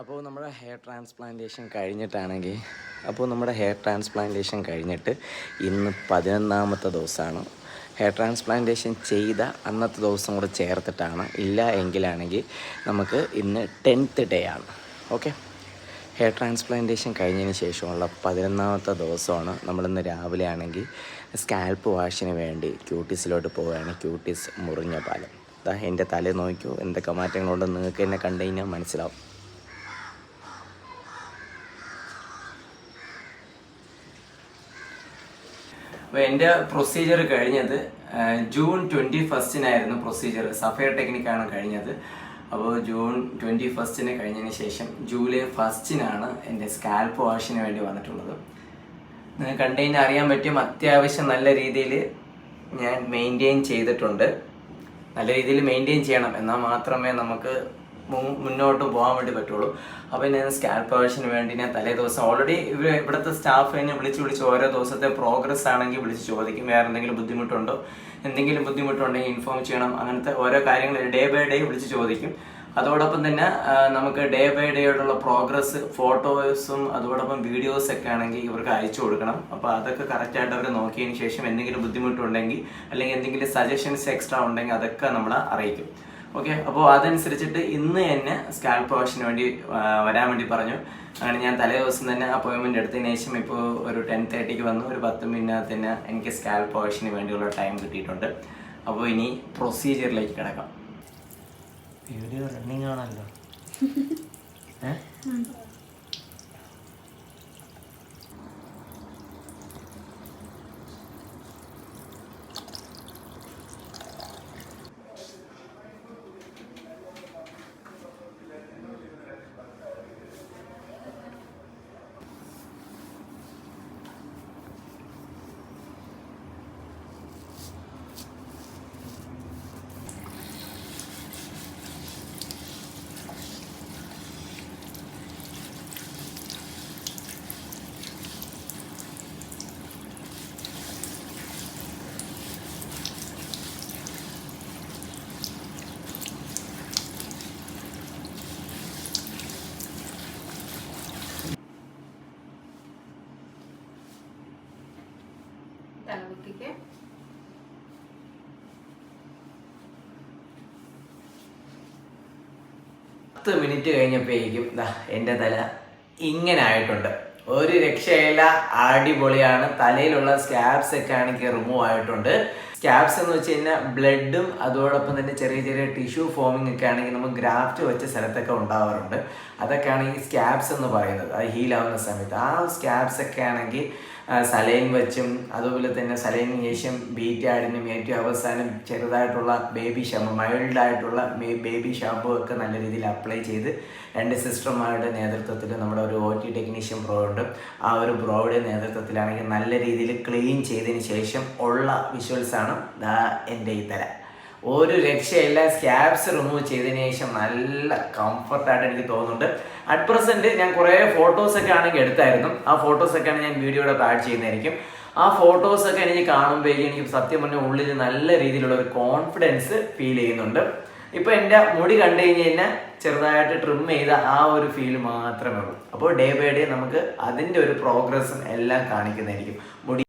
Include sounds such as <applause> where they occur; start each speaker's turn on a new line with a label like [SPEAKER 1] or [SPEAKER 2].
[SPEAKER 1] അപ്പോൾ നമ്മുടെ hair transplantation കഴിഞ്ഞിട്ടാണെങ്കിൽ അപ്പോൾ നമ്മുടെ ഹെയർ ട്രാൻസ്പ്ലാന്റേഷൻ കഴിഞ്ഞിട്ട് ഇന്ന് പതിനൊന്നാമത്തെ ദിവസമാണ് ഹെയർ ട്രാൻസ്പ്ലാന്റേഷൻ ചെയ്ത അന്നത്തെ ദിവസം കൂടെ ചേർത്തിട്ടാണ്. ഇല്ല എങ്കിലാണെങ്കിൽ നമുക്ക് ഇന്ന് ടെൻത്ത് ഡേ ആണ്. ഓക്കെ ഹെയർ ട്രാൻസ്പ്ലാന്റേഷൻ കഴിഞ്ഞതിന് ശേഷമുള്ള പതിനൊന്നാമത്തെ ദിവസമാണ് നമ്മളിന്ന് രാവിലെ ആണെങ്കിൽ സ്കാൽപ്പ് വാഷിന് വേണ്ടി ക്യൂട്ടീസിലോട്ട് പോവുകയാണ്. ക്യൂട്ടീസ് മുറിഞ്ഞ പാലം. അതാ എന്റെ തല നോക്കിയോ? എന്തൊക്കെ മാറ്റങ്ങളുണ്ടെന്ന് നിങ്ങൾക്ക് എന്നെ കണ്ടു കഴിഞ്ഞാൽ മനസ്സിലാവും. അപ്പോൾ എന്റെ പ്രൊസീജിയർ കഴിഞ്ഞത് ജൂൺ ട്വന്റി ഫസ്റ്റിനായിരുന്നു പ്രൊസീജിയർ സഫയർ ടെക്നിക്കാണ് കഴിഞ്ഞത്. അപ്പോൾ ജൂൺ ട്വന്റി ഫസ്റ്റിന് കഴിഞ്ഞതിന് ശേഷം ജൂലൈ ഫസ്റ്റിനാണ് എന്റെ സ്കാൽപ്പ് വാഷിന് വേണ്ടി വന്നിട്ടുള്ളത്. നിങ്ങൾക്ക് കണ്ടുകഴിഞ്ഞാൽ അറിയാൻ പറ്റും അത്യാവശ്യം നല്ല രീതിയിൽ ഞാൻ മെയിന്റെയിൻ ചെയ്തിട്ടുണ്ട്. നല്ല രീതിയിൽ മെയിന്റെയിൻ ചെയ്യണം. എന്നാൽ മാത്രമേ നമുക്ക് മുന്നോട്ട് പോകാൻ വേണ്ടി പറ്റുള്ളൂ. അപ്പോൾ ഞാൻ സ്കാൽപ്പ് ഓപ്പറേഷന് വേണ്ടി ഞാൻ തലേ ദിവസം ഓൾറെഡി ഇവർ ഇവിടുത്തെ സ്റ്റാഫ് എന്നെ വിളിച്ച് വിളിച്ച് ഓരോ ദിവസത്തെ പ്രോഗ്രസ് ആണെങ്കിൽ വിളിച്ച് ചോദിക്കും. വേറെ എന്തെങ്കിലും ബുദ്ധിമുട്ടുണ്ടോ? എന്തെങ്കിലും ബുദ്ധിമുട്ടുണ്ടെങ്കിൽ ഇൻഫോം ചെയ്യണം. അങ്ങനത്തെ ഓരോ കാര്യങ്ങൾ ഡേ ബൈ ഡേ വിളിച്ച് ചോദിക്കും. അതോടൊപ്പം തന്നെ നമുക്ക് ഡേ ബൈ ഡേ ആയിട്ടുള്ള പ്രോഗ്രസ് ഫോട്ടോസും അതോടൊപ്പം വീഡിയോസ് ഒക്കെ ആണെങ്കിൽ ഇവർക്ക് അയച്ചു കൊടുക്കണം. അപ്പോൾ അതൊക്കെ കറക്റ്റായിട്ട് അവർ നോക്കിയതിന് ശേഷം എന്തെങ്കിലും ബുദ്ധിമുട്ടുണ്ടെങ്കിൽ അല്ലെങ്കിൽ എന്തെങ്കിലും സജഷൻസ് എക്സ്ട്രാ ഉണ്ടെങ്കിൽ അതൊക്കെ നമ്മളെ അറിയിക്കും. ഓക്കെ അപ്പോൾ അതനുസരിച്ചിട്ട് ഇന്ന് തന്നെ സ്കാൽപ്പ് വാഷിന് വേണ്ടി വരാൻ വേണ്ടി പറഞ്ഞു. അങ്ങനെ ഞാൻ തലേ ദിവസം തന്നെ അപ്പോയിൻമെന്റ് എടുത്തതിന് ശേഷം ഇപ്പോൾ ഒരു ടെൻ തേർട്ടിക്ക് വന്നു. ഒരു പത്ത് മിനിറ്റ് തന്നെ എനിക്ക് സ്കാൽപ്പ് വാഷിന് വേണ്ടിയുള്ള ടൈം കിട്ടിയിട്ടുണ്ട്. അപ്പോൾ ഇനി പ്രൊസീജിയറിലേക്ക് കിടക്കാം. വീഡിയോ റണ്ണിങ് ആണല്ലോ. <laughs> ഏ?
[SPEAKER 2] തലകുത്തിക്ക്
[SPEAKER 1] പത്ത് മിനിറ്റ് കഴിഞ്ഞപ്പോഴേക്കും എന്റെ തല ഇങ്ങനെ ആയിട്ടുണ്ട്. ഒരു രക്ഷയില്ല അടിപൊളിയാണ്. തലയിലുള്ള സ്കാബ്സ് ഒക്കെ ആണെങ്കിൽ റിമൂവ് ആയിട്ടുണ്ട്. സ്കാബ്സ് എന്ന് വെച്ച് കഴിഞ്ഞാൽ ബ്ലഡും അതോടൊപ്പം തന്നെ ചെറിയ ചെറിയ ടിഷ്യൂ ഫോമിംഗ് ഒക്കെ ആണെങ്കിൽ നമുക്ക് ഗ്രാഫ്റ്റ് വെച്ച സ്ഥലത്തൊക്കെ ഉണ്ടാവാറുണ്ട്. അതൊക്കെയാണ് ഈ സ്കാബ്സ് എന്ന് പറയുന്നത്. അത് ഹീലാവുന്ന സമയത്ത്. ആ സ്കാബ്സ് ഒക്കെ ആണെങ്കിൽ സലൈൻ വെച്ചും അതുപോലെ തന്നെ സലൈൻ ശേഷം ബീറ്റാഡിനും ഏറ്റവും അവസാനം ചെറുതായിട്ടുള്ള ബേബി ഷാമ്പു മൈൽഡായിട്ടുള്ള ബേബി ഷാമ്പു ഒക്കെ നല്ല രീതിയിൽ അപ്ലൈ ചെയ്ത് രണ്ട് സിസ്റ്റർമാരുടെ നേതൃത്വത്തിൽ നമ്മുടെ ഒരു ഒ ടി ടെക്നീഷ്യൻ ബ്രോ ഉണ്ട് ആ ഒരു ബ്രോയുടെ നേതൃത്വത്തിലാണെങ്കിൽ നല്ല രീതിയിൽ ക്ലീൻ ചെയ്തതിന് ശേഷം ഉള്ള വിഷ്വൽസാണ് ദാ എന്റെ ഈ തല. ഒരു രക്ഷയില്ല സ്കാബ്സ് റിമൂവ് ചെയ്തതിന് ശേഷം നല്ല കംഫർട്ടായിട്ട് എനിക്ക് തോന്നുന്നുണ്ട്. അറ്റ് പ്രസന്റ് ഞാൻ കുറേ ഫോട്ടോസൊക്കെ ആണെങ്കിൽ എടുത്തായിരുന്നു. ആ ഫോട്ടോസൊക്കെയാണ് ഞാൻ വീഡിയോയുടെ ആഡ് ചെയ്യുന്നതായിരിക്കും. ആ ഫോട്ടോസൊക്കെ എനിക്ക് കാണുമ്പോഴേക്കും എനിക്ക് സത്യം പറഞ്ഞ ഉള്ളിൽ നല്ല രീതിയിലുള്ള ഒരു കോൺഫിഡൻസ് ഫീൽ ചെയ്യുന്നുണ്ട്. ഇപ്പൊ എന്റെ മുടി കണ്ടു കഴിഞ്ഞ് കഴിഞ്ഞാൽ ചെറുതായിട്ട് ട്രിം ചെയ്ത ആ ഒരു ഫീൽ മാത്രമേ ഉള്ളൂ. അപ്പോൾ ഡേ ബൈ ഡേ നമുക്ക് അതിന്റെ ഒരു പ്രോഗ്രസ്സും എല്ലാം കാണിക്കുന്നതായിരിക്കും. മുടി